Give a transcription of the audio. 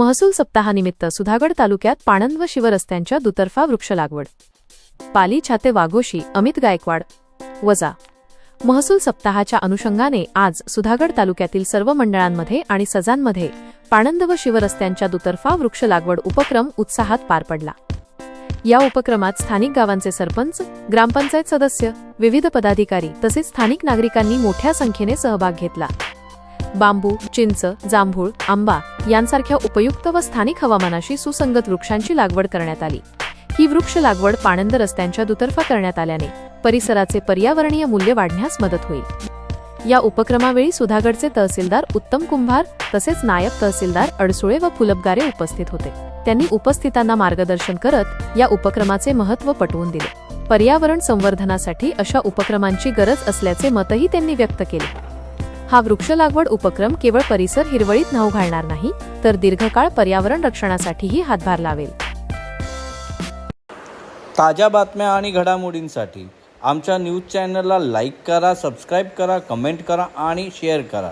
महसूल सप्ताहानिमित्त सुधागड तालुक्यात पाणंद व शिवरस्त्यांच्या दुतर्फा वृक्ष लागवड. पाली छाते वाघोशी अमित गायकवाड. वजा. महसूल सप्ताहाच्या अनुषंगाने आज सुधागड तालुक्यातील सर्व मंडळांमध्ये आणि सजांमध्ये पाणंद व शिवरस्त्यांच्या दुतर्फा वृक्ष लागवड उपक्रम उत्साहात पार पडला. या उपक्रमात स्थानिक गावांचे सरपंच ग्रामपंचायत सदस्य विविध पदाधिकारी तसेच स्थानिक नागरिकांनी मोठ्या संख्येने सहभाग घेतला. बांबू चिंच जांभूळ आंबा यांसारख्या उपयुक्त व स्थानिक हवामानाशी सुसंगत वृक्षांची लागवड करण्यात आली. ही वृक्ष लागवड पाणंद रस्त्यांच्या दुतर्फा करण्यात आल्याने परिसराचे पर्यावरणीय मूल्य वाढण्यास मदत होईल. या उपक्रमावेळी सुधागडचे तहसीलदार उत्तम कुंभार तसेच नायब तहसीलदार अडसुळे व फुलबगारे उपस्थित होते. त्यांनी उपस्थितांना मार्गदर्शन करत या उपक्रमाचे महत्त्व पटवून दिले. पर्यावरण संवर्धनासाठी अशा उपक्रमांची गरज असल्याचे मतही त्यांनी व्यक्त केले. हा वृक्ष लागवड उपक्रम केवळ परिसर हिरवळीत नाव घालणार नाही तर दीर्घकाळ पर्यावरण रक्षणासाठीही हातभार लावेल. ताज्या बातम्या आणि घडामोडींसाठी आमच्या न्यूज चॅनलला लाईक करा सबस्क्राईब करा कमेंट करा आणि शेअर करा.